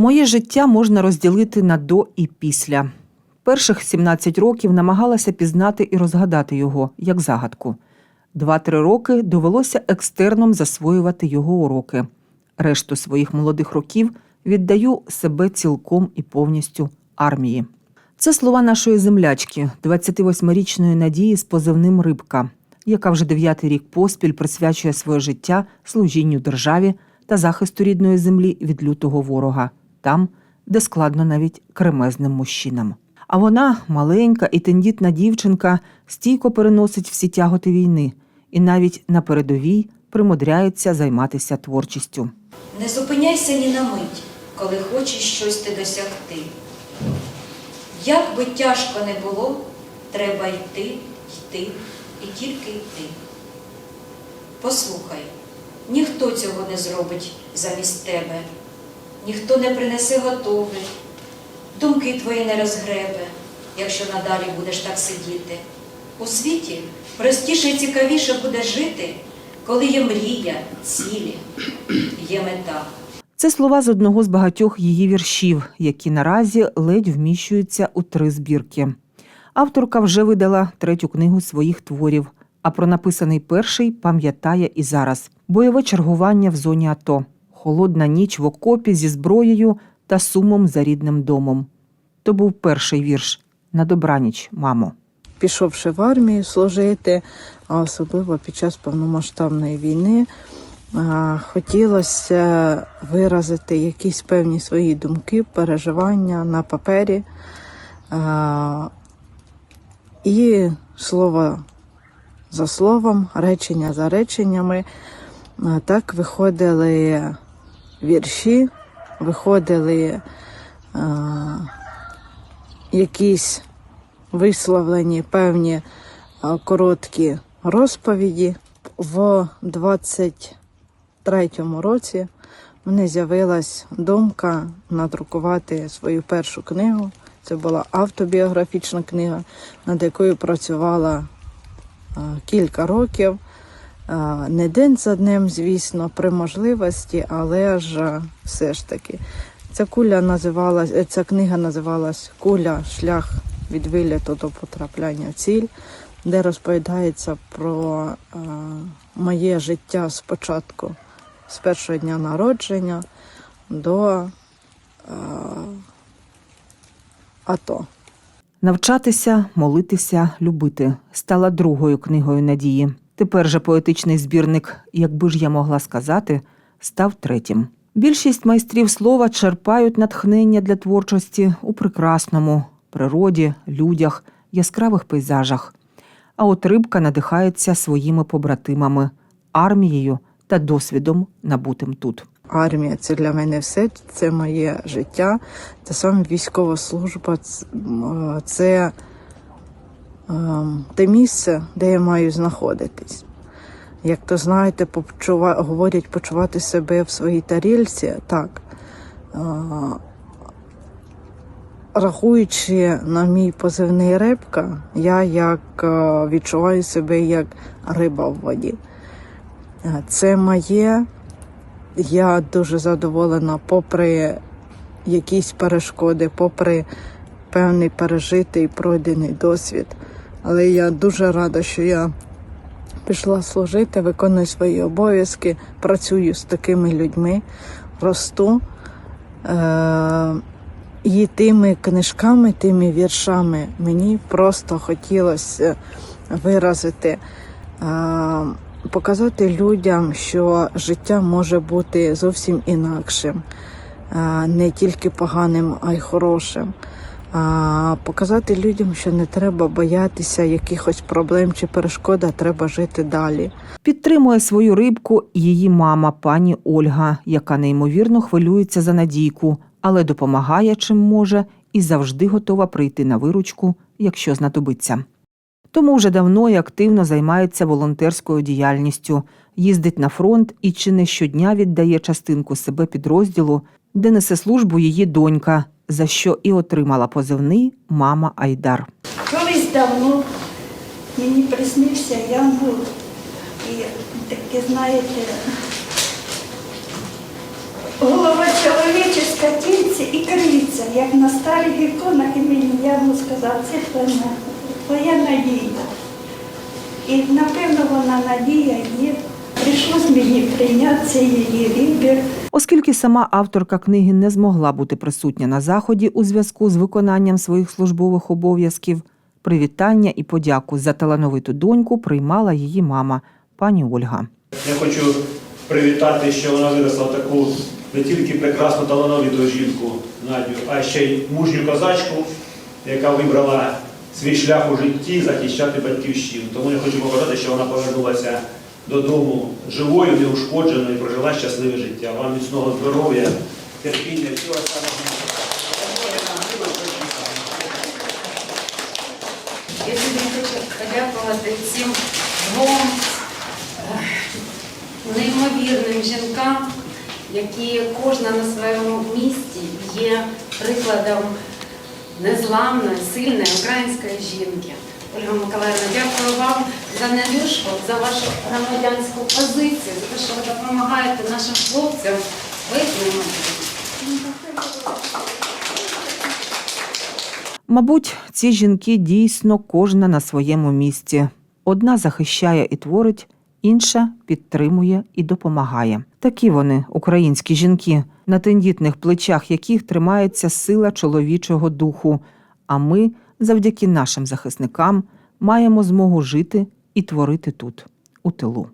Моє життя можна розділити на до і після. Перших 17 років намагалася пізнати і розгадати його як загадку. Два-три роки довелося екстерном засвоювати його уроки. Решту своїх молодих років віддаю себе цілком і повністю армії. Це слова нашої землячки, 28-річної Надії з позивним Рибка, яка вже дев'ятий рік поспіль присвячує своє життя служінню державі та захисту рідної землі від лютого ворога, там, де складно навіть кремезним мужчинам. А вона, маленька і тендітна дівчинка, стійко переносить всі тяготи війни і навіть на передовій примудряється займатися творчістю. Не зупиняйся ні на мить, коли хочеш щось ти досягти. Як би тяжко не було, треба йти, йти і тільки йти. Послухай, ніхто цього не зробить замість тебе, ніхто не принесе готове, думки твої не розгребе, якщо надалі будеш так сидіти. У світі простіше і цікавіше буде жити, коли є мрія, цілі, є мета. Це слова з одного з багатьох її віршів, які наразі ледь вміщуються у три збірки. Авторка вже видала третю книгу своїх творів, а про написаний перший пам'ятає і зараз: бойове чергування в зоні АТО, холодна ніч в окопі зі зброєю та сумом за рідним домом. То був перший вірш на добраніч, мамо. пішовши в армію служити, а особливо під час повномасштабної війни, хотілося виразити якісь певні свої думки, переживання на папері. І слово за словом, речення за реченнями. Так виходили вірші, виходили а, якісь висловлені певні а, короткі розповіді. В 23-му році в мене з'явилась думка надрукувати свою першу книгу. Це була автобіографічна книга, над якою працювала а, кілька років. Не день за днем, звісно, при можливості, але ж все ж таки. Ця куля називалась, е, ця книга називалась Куля шлях від виліту до потрапляння в ціль, де розповідається про е, моє життя спочатку, з першого дня народження до е, АТО. Навчатися, молитися, любити стала другою книгою надії. Тепер же поетичний збірник, якби ж я могла сказати, став третім. Більшість майстрів слова черпають натхнення для творчості у прекрасному природі, людях, яскравих пейзажах. А от рибка надихається своїми побратимами, армією та досвідом, набутим тут. Армія це для мене все, це моє життя, це саме військова служба, це те місце, де я маю знаходитись. Як то знаєте, почува... говорять почувати себе в своїй тарільці, так. Е, Рахуючи на мій позивний рибка, я як е, відчуваю себе як риба в воді. Е, Це моє. Я дуже задоволена, попри якісь перешкоди, попри певний пережитий пройдений досвід. Але я дуже рада, що я пішла служити, виконую свої обов'язки, працюю з такими людьми, росту. Е- і тими книжками, тими віршами мені просто хотілося виразити, е, показати людям, що життя може бути зовсім інакшим, е, не тільки поганим, а й хорошим. А показати людям, що не треба боятися якихось проблем чи перешкод, а треба жити далі. Підтримує свою рибку її мама, пані Ольга, яка неймовірно хвилюється за надійку, але допомагає чим може і завжди готова прийти на виручку, якщо знадобиться. Тому вже давно і активно займається волонтерською діяльністю, їздить на фронт і чи не щодня віддає частинку себе підрозділу, де несе службу її донька, за що і отримала позивний мама Айдар. Колись давно мені приснився янгол і таке, знаєте, голова чоловіча, тільце як на старих іконах імені Яну сказав, це твоя, твоя надія. І напевно вона надія є. Прийшлось мені прийняти її вибір. Оскільки сама авторка книги не змогла бути присутня на заході у зв'язку з виконанням своїх службових обов'язків, привітання і подяку за талановиту доньку приймала її мама, пані Ольга. Я хочу привітати, що вона виросла таку не тільки прекрасну талановиту жінку Надю, а ще й мужню козачку, яка вибрала свій шлях у житті захищати батьківщину. Тому я хочу побажати, що вона повернулася додому живою, неушкодженою і прожила щасливе життя. Вам міцного здоров'я, терпіння, всього самого. Я сьогодні хочу подякувати цим двом е, неймовірним жінкам, які кожна на своєму місці є прикладом незламної, сильної української жінки. Ольга Миколаївна, дякую вам за недюшку, за вашу громадянську позицію, за те, що ви допомагаєте нашим хлопцям. Мабуть, ці жінки дійсно кожна на своєму місці. Одна захищає і творить, інша підтримує і допомагає. Такі вони, українські жінки, на тендітних плечах яких тримається сила чоловічого духу. А ми, завдяки нашим захисникам, маємо змогу жити і творити тут, у тилу.